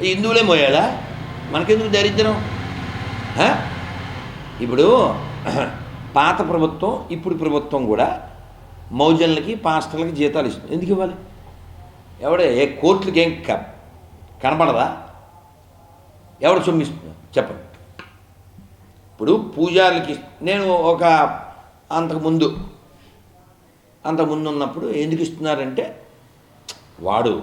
హిందువులే మోయాలా? మనకెందుకు దరిద్రం? ఇప్పుడు పాత ప్రభుత్వం ఇప్పుడు ప్రభుత్వం కూడా మౌజన్లకి పాస్టర్లకి జీతాలు ఇస్తుంది. ఎందుకు ఇవ్వాలి? ఎవడే? ఏ కోర్టులకి ఏం క- కనపడదా ఎవడు సొమ్మిస్తున్నా చెప్పండి. ఇప్పుడు పూజార్లకి నేను ఒక అంతకుముందు అంతకుముందు ఉన్నప్పుడు ఎందుకు ఇస్తున్నారంటే వాడు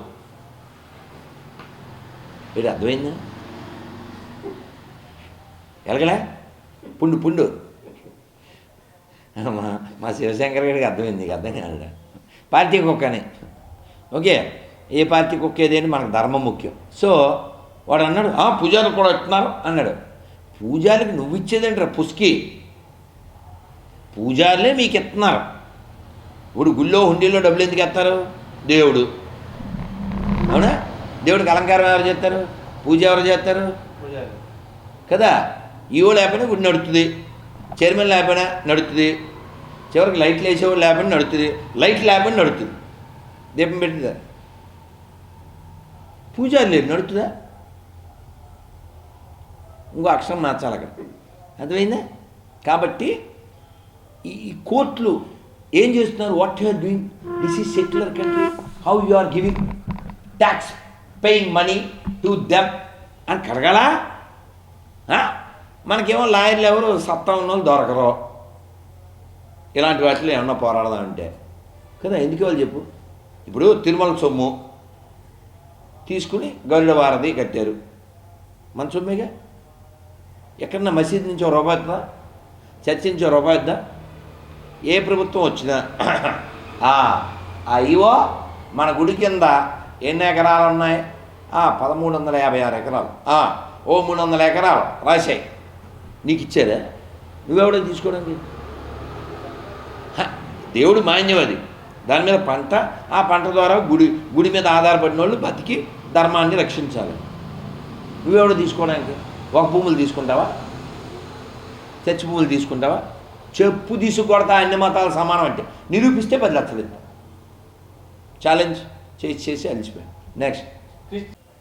వీడు అర్థమైందా ఎలగలే పుండు పుండు మా మా శివశంకర్ గారికి అర్థమైంది నీకు అర్థం కాదు పార్టీ కుక్కని ఓకే ఏ పార్టీ కుక్క ఏదేంటి మనకు ధర్మం ముఖ్యం సో వాడు అన్నాడు "ఆ, కూడా ఇస్తున్నారు అన్నాడు పూజారికి నువ్వు ఇచ్చేదేంట్రా పుస్కి పూజారులే మీకు ఇస్తున్నారు ఇప్పుడు గుళ్ళో హుండీలో డబ్బులు ఎందుకు ఇస్తారు దేవుడు అవునా దేవుడికి అలంకారం ఎవరు చేస్తారు? పూజ ఎవరు చేస్తారు? కదా? ఈవో లేకపోయినా గుడి నడుస్తుంది చైర్మన్ లేకపోయినా నడుస్తుంది చివరికి లైట్లు వేసేవాడు లేకపోయినా నడుస్తుంది లైట్ లేకపోయినా నడుస్తుంది దీపం పెట్టిందా? పూజారి లేదు. నడుతుందా? ఇంకో అక్షరం మార్చాలి అక్కడ. అర్థమైందా? కాబట్టి ఈ ఈ కోర్టులు ఏం చేస్తున్నారు? What you are doing this is secular country how you are giving tax paying money to them అని కడగల మనకేమో లాయర్లు ఎవరు సత్తా ఉన్న దొరకరు. ఇలాంటి వాటిలో ఏమన్నా పోరాడదామంటే. కదా ఎందుకు వాళ్ళు చెప్పు? ఇప్పుడు తిరుమల సొమ్ము తీసుకుని గరుడ వారధి కట్టారు. మన సొమ్మేగా? ఎక్కడన్నా మసీద్ నుంచి ఒక రూపాయి ఇద్దా? చర్చి నుంచి ఒక రూపాయి ఇద్దా? ఏ ప్రభుత్వం వచ్చినా ఆ మన గుడి కింద ఎన్ని ఎకరాలు ఉన్నాయి? పదమూడు వందల యాభై ఆరు ఎకరాలు. ఓ మూడు వందల ఎకరాలు రాశాయి. నీకు ఇచ్చారా నువ్వెవడో తీసుకోవడానికి దేవుడు మాన్యం అది. దాని మీద పంట ఆ పంట ద్వారా గుడి గుడి మీద ఆధారపడిన వాళ్ళు బతికి ధర్మాన్ని రక్షించాలి. నువ్వెవడో తీసుకోవడానికి ఒక భూములు తీసుకుంటావా? చచ్చి భూములు తీసుకుంటావా? చెప్పు తీసుకొడతా అన్ని మతాలు సమానం అంటే. నిరూపిస్తే పది లక్షలు ఛాలెంజ్ చేసి చేసి అలిసిపోయాను. నెక్స్ట్